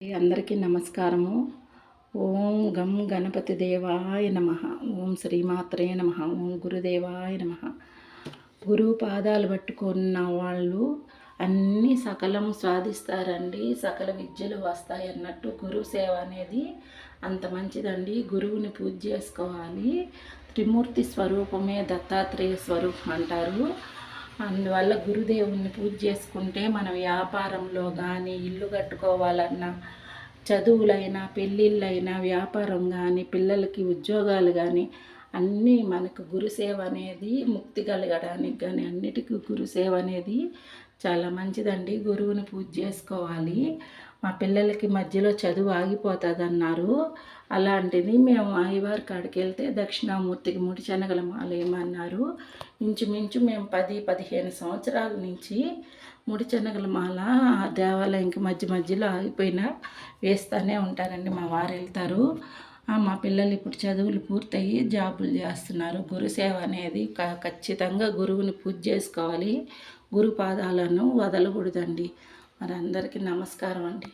అందరికీ నమస్కారము. ఓం గం గణపతి దేవాయ నమ. ఓం శ్రీమాత్రే నమ. ఓం గురుదేవాయ నమ. గురువు పాదాలు పట్టుకున్న వాళ్ళు అన్నీ సకలం స్వాదిస్తారండి సకల విద్యలు వస్తాయి అన్నట్టు గురువు సేవ అనేది అంత మంచిదండి. గురువుని పూజ చేసుకోవాలి. త్రిమూర్తి స్వరూపమే దత్తాత్రేయ స్వరూపం అంటారు. అందువల్ల గురుదేవుని పూజ చేసుకుంటే మన వ్యాపారంలో కానీ ఇల్లు కట్టుకోవాలన్నా చదువులైనా పెళ్ళిళ్ళైనా వ్యాపారం కానీ పిల్లలకి ఉద్యోగాలు కానీ అన్నీ మనకు గురుసేవ అనేది ముక్తి కలగడానికి కానీ అన్నిటికీ గురుసేవ అనేది చాలా మంచిదండి. గురువుని పూజ చేసుకోవాలి. మా పిల్లలకి మధ్యలో చదువు ఆగిపోతుంది అన్నారు అలాంటిది మేము అయ్యవారి కాడికి వెళ్తే దక్షిణామూర్తికి ముడి శనగల మాల ఏమన్నారు? ఇంచుమించు మేము పది పదిహేను సంవత్సరాల నుంచి ముడి శనగల మాల ఆ దేవాలయంకి మధ్య మధ్యలో ఆగిపోయినా వేస్తూనే ఉంటారండి మా వారు వెళ్తారు. మా పిల్లలు ఇప్పుడు చదువులు పూర్తయ్యి జాబులు చేస్తున్నారు. గురుసేవ అనేది క- ఖచ్చితంగా గురువుని పూజ చేసుకోవాలి. గురు పాదాలను వదలకూడదండి. మరి అందరికీ నమస్కారం అండి.